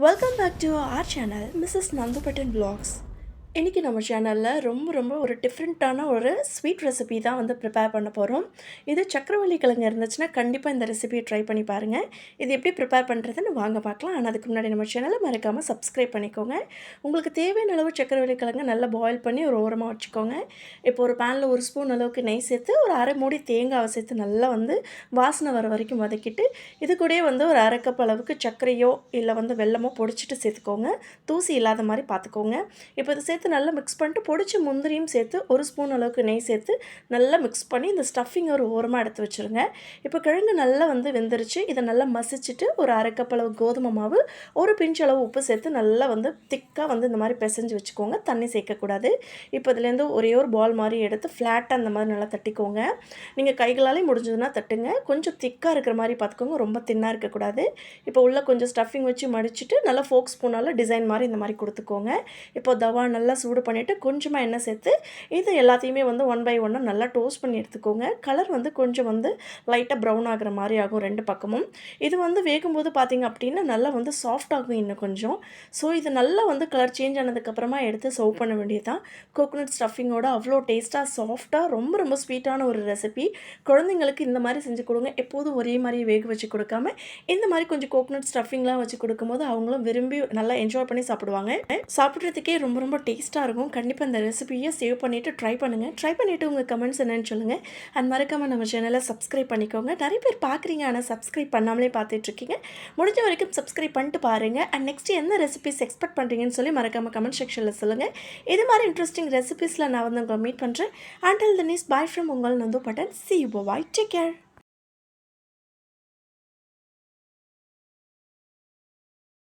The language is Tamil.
Welcome back to our channel Mrs. Nandupatin Vlogs. இன்றைக்கி நம்ம சேனலில் ரொம்ப ரொம்ப ஒரு டிஃப்ரெண்ட்டான ஒரு ஸ்வீட் ரெசிபி தான் வந்து ப்ரிப்பேர் பண்ண போகிறோம் இது சக்கரவள்ளி கிழங்கு இருந்துச்சுன்னா கண்டிப்பாக இந்த ரெசிபியை ட்ரை பண்ணி பாருங்கள் இது எப்படி ப்ரிப்பேர் பண்ணுறதுன்னு வாங்க பார்க்கலாம். ஆனால் அதுக்கு முன்னாடி நம்ம சேனலை மறக்காமல் சப்ஸ்கிரைப் பண்ணிக்கோங்க. உங்களுக்கு தேவையான அளவு சக்கரவள்ளி கிழங்கு நல்லா பாயில் பண்ணி ஒரு ஓரமாக வச்சுக்கோங்க. இப்போ ஒரு பேனில் ஒரு ஸ்பூன் அளவுக்கு நெய் சேர்த்து ஒரு அரை மூடி தேங்காவை சேர்த்து நல்லா வந்து வாசனை வர வரைக்கும் வதக்கிட்டு இது கூடயே வந்து ஒரு அரை கப் அளவுக்கு சர்க்கரையோ இல்லை வந்து வெல்லமோ பொடிச்சிட்டு சேர்த்துக்கோங்க. தூசி இல்லாத மாதிரி பார்த்துக்கோங்க. இப்போ இது சேர்த்து நல்லா மிக்ஸ் பண்ணிட்டு பொடிச்ச முந்திரியும் சேர்த்து ஒரு ஸ்பூன் அளவுக்கு நெய் சேர்த்து நல்லா மிக்ஸ் பண்ணி இந்த ஸ்டஃபிங் ஒரு ஓரமாக எடுத்து வச்சுருங்க. இப்போ கிழங்கு நல்லா வந்து வெந்துருச்சு. இதை நல்லா மசிச்சுட்டு ஒரு அரை கப் அளவு கோதுமை மாவு ஒரு பிஞ்ச் அளவு உப்பு சேர்த்து நல்லா வந்து திக்காக வந்து இந்த மாதிரி பிசைஞ்சு வச்சுக்கோங்க. தண்ணி சேர்க்கக்கூடாது. இப்போ இதுலேருந்து ஒரே ஒரு பால் மாதிரி எடுத்து ஃப்ளாட்டாக அந்த மாதிரி நல்லா தட்டிக்கோங்க. நீங்கள் கைகளாலே முடிஞ்சதுன்னா தட்டுங்க. கொஞ்சம் திக்காக இருக்கிற மாதிரி பார்த்துக்கோங்க. ரொம்ப தின்னாக இருக்கக்கூடாது. இப்போ உள்ளே கொஞ்சம் ஸ்டஃபிங் வச்சு மடிச்சுட்டு நல்லா ஃபோக் ஸ்பூனால் டிசைன் மாதிரி இந்த மாதிரி கொடுத்துக்கோங்க. இப்போ தவா நல்லா நல்லா சூடு பண்ணிவிட்டு கொஞ்சமாக எண்ணெய் சேர்த்து இது எல்லாத்தையுமே வந்து ஒன் பை ஒன்னாக நல்லா டோஸ்ட் பண்ணி எடுத்துக்கோங்க. கலர் வந்து கொஞ்சம் வந்து லைட்டாக ப்ரௌன் ஆகுற மாதிரி ஆகும் ரெண்டு பக்கமும். இது வந்து வேகும்போது பார்த்திங்க அப்படின்னா நல்லா வந்து சாஃப்ட் ஆகும் இன்னும் கொஞ்சம். ஸோ இது நல்லா வந்து கலர் சேஞ்ச் ஆனதுக்கப்புறமா எடுத்து சர்வ் பண்ண வேண்டியது தான் கோகோனட் ஸ்டஃபிங்கோட அவ்வளோ டேஸ்ட்டாக சாஃப்டாக ரொம்ப ரொம்ப ஸ்வீட்டான ஒரு ரெசிபி குழந்தைங்களுக்கு இந்த மாதிரி செஞ்சு கொடுங்க. எப்போதும் ஒரே மாதிரி வேக வச்சு கொடுக்காம இந்த மாதிரி கொஞ்சம் கோகோனட் ஸ்டஃபிங்லாம் வச்சு கொடுக்கும்போது அவங்களும் விரும்பி நல்லா என்ஜாய் பண்ணி சாப்பிடுவாங்க. சாப்பிட்றதுக்கே ரொம்ப ரொம்ப டேஸ்ட் டேஸ்ட்டாக இருக்கும். கண்டிப்பாக இந்த ரெசிபியை சேவ் பண்ணிவிட்டு ட்ரை பண்ணுங்கள் ட்ரை பண்ணிவிட்டு உங்கள் கமெண்ட்ஸ் என்னன்னு சொல்லுங்கள் அண்ட் மறக்காமல் நம்ம சேனலை சப்ஸ்கிரைப் பண்ணிக்கோங்க. நிறைய பேர் பார்க்குறீங்க ஆனால் சப்ஸ்கிரைப் பண்ணாமலே பார்த்துட்ருக்கீங்க முடிஞ்ச வரைக்கும் சப்ஸ்கிரைப் பண்ணிட்டு பாருங்கள் அண்ட் நெக்ஸ்ட் எந்த ரெசிபிஸ் எக்ஸ்பெக்ட் பண்ணுறீங்கன்னு சொல்லி மறக்காமல் கமெண்ட் செக்ஷனில் சொல்லுங்கள் இது மாதிரி இன்ட்ரெஸ்டிங் ரெசிபிஸில் நான் வந்து உங்களை மீட் பண்ணுறேன் until the news bye from உங்கள் Nandu Pattan. See you bye take care